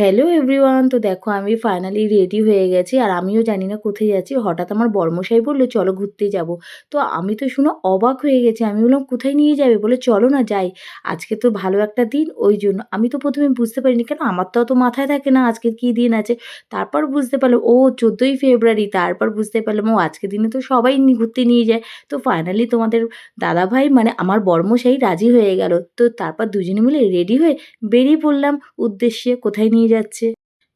Hello everyone তো দেখো, আমি ফাইনালি রেডি হয়ে গেছি, আর আমিও জানি না কোথায় যাচ্ছি। হঠাৎ আমার বর্মশাই বলল, চলো ঘুরতে যাব। তো আমি তো শুনে অবাক হয়ে গেছি। আমি বললাম, কোথায় নিয়ে যাবে? বলে, চলো না, যাই। আজকে তো ভালো একটা দিন, ওই জন্য। আমি তো প্রথমে বুঝতে পারিনি, কেন আমার তো অত মাথায় থাকে না আজকে কী দিন আছে। তারপর বুঝতে পারলাম, ও, চোদ্দোই ফেব্রুয়ারি। তারপর বুঝতে পারলাম, ও, আজকে দিনে তো সবাই ঘুরতে নিয়ে যায়। তো ফাইনালি তোমাদের দাদাভাই মানে আমার বর্মশাই রাজি হয়ে গেল। তো তারপর দুজনে মিলে রেডি হয়ে বেরিয়ে পড়লাম উদ্দেশ্যে, কোথায় নিয়ে যাচ্ছে।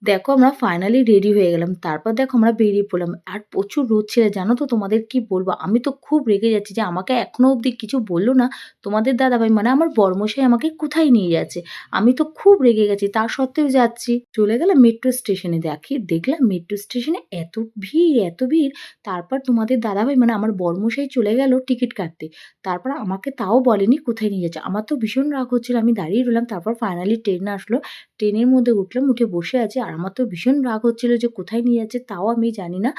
দেখো আমরা ফাইনালি রেডি হয়ে গেলাম। তারপর দেখো আমরা বেরিয়ে পড়লাম। আর প্রচুর রোদ ছিল, জানো তো তোমাদের কি বলব? আমি তো খুব রেগে যাচ্ছি যে আমাকে এখনও অবধি কিছু বলল না। তোমাদের দাদাভাই মানে আমার বর্মশাই আমাকে কোথায় নিয়ে যাচ্ছে? আমি তো খুব রেগে গেছি তার সত্ত্বেও যাচ্ছি। চলে গেলাম মেট্রো স্টেশনে দেখি, দেখলাম মেট্রো স্টেশনে এত ভিড় এত ভিড়। তারপর তোমাদের দাদাভাই মানে আমার বর্মশাই চলে গেল টিকিট কাটতে। তারপর আমাকে তাও বলেনি কোথায় নিয়ে যাচ্ছে। আমার তো ভীষণ রাগ হচ্ছিল, আমি দাঁড়িয়ে রইলাম। তারপর ফাইনালি ট্রেন আসলো। ট্রেনের মধ্যে উঠলাম, উঠে বসে আছি। আর আমার তো ভীষণ রাগ হচ্ছিল যে কোথায় নিয়ে যাচ্ছে তাও আমি জানি না।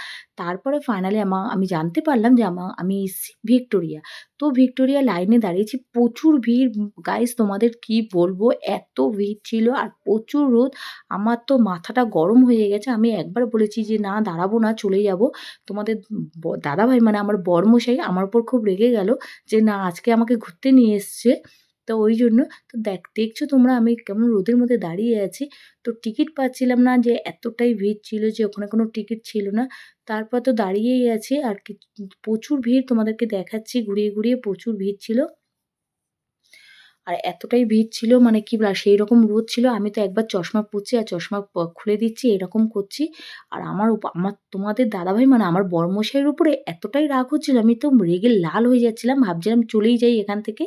তারপরে ফাইনালি আমা, আমি জানতে পারলাম যে আমা, আমি এসেছি ভিক্টোরিয়া। তো ভিক্টোরিয়া লাইনে দাঁড়িয়েছি, প্রচুর ভিড়। গাইস তোমাদের কি বলব? এত ভিড় ছিল আর প্রচুর রোদ। আমার তো মাথাটা গরম হয়ে গেছে। আমি একবার বলেছি যে, না, দাঁড়াবো না, চলে যাব। তোমাদের দাদাভাই মানে আমার বরমশাই আমার উপর খুব রেগে গেল যে, না, আজকে আমাকে ঘুরতে নিয়ে এসছে। তো ওই জন্য তো দেখ, দেখছ তোমরা আমি কেমন রোদের মধ্যে দাঁড়িয়ে আছি? তো টিকিট পাচ্ছিলাম না যে এতটাই ভিড় ছিল যে ওখানে কোনো টিকিট ছিল না। তারপর তো দাঁড়িয়েই আছি আর কি, প্রচুর ভিড় তোমাদেরকে দেখাচ্ছি, ঘুরিয়ে ঘুরিয়ে প্রচুর ভিড় ছিল। আর এতটাই ভিড় ছিল মানে কি সেই রকম রোদ ছিল, আমি তো একবার চশমা পরছি আর চশমা খুলে দিচ্ছি, এরকম করছি। আর আমার আমার, তোমাদের দাদাভাই মানে আমার বর্মশাইয়ের উপরে এতটাই রাগ হচ্ছিল, আমি তো রেগে লাল হয়ে যাচ্ছিলাম, ভাবছিলাম চলেই যাই এখান থেকে।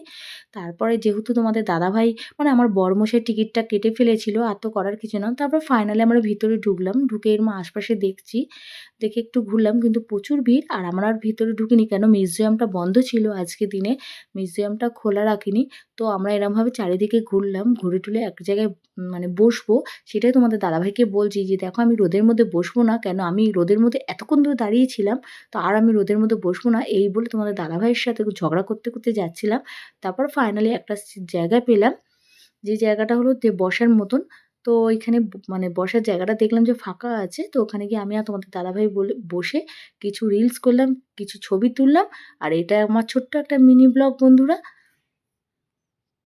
তারপরে যেহেতু তোমাদের দাদাভাই মানে আমার বর্মশাই টিকিটটা কেটে ফেলেছিল, আর তো করার কিছু না, তারপর ফাইনালি আমরা ভিতরে ঢুকলাম, ঢুকে এর আশপাশে দেখছি, দেখে একটু ঘুরলাম, কিন্তু প্রচুর ভিড়, আর আমরা আর ভিতরে ঢুকিনি কেন মিউজিয়ামটা বন্ধ ছিল আজকে দিনে মিউজিয়ামটা খোলা রাখিনি, তো আমরা এরমভাবে চারিদিকে ঘুরলাম, ঘুরে টুলে এক জায়গায় মানে বসবো, সেটাই তোমাদের দাদাভাইকে বলছি যে, দেখো, আমি রোদের মধ্যে বসবো না, কেন? আমি রোদের মধ্যে এতক্ষণ ধরে দাঁড়িয়েছিলাম তো আর আমি রোদের মধ্যে বসবো না। এই বলে তোমাদের দাদাভাইয়ের সাথে ঝগড়া করতে করতে যাচ্ছিলাম। তারপর ফাইনালি একটা জায়গা পেলাম, যে জায়গাটা হলো যে বসার মতন। তো ওইখানে মানে বসার জায়গাটা দেখলাম যে ফাঁকা আছে, তো ওখানে গিয়ে আমি আর তোমাদের দাদাভাই বলে, বসে কিছু রিলস করলাম, কিছু ছবি তুললাম। আর এটা আমার ছোট্ট একটা মিনি ব্লগ বন্ধুরা।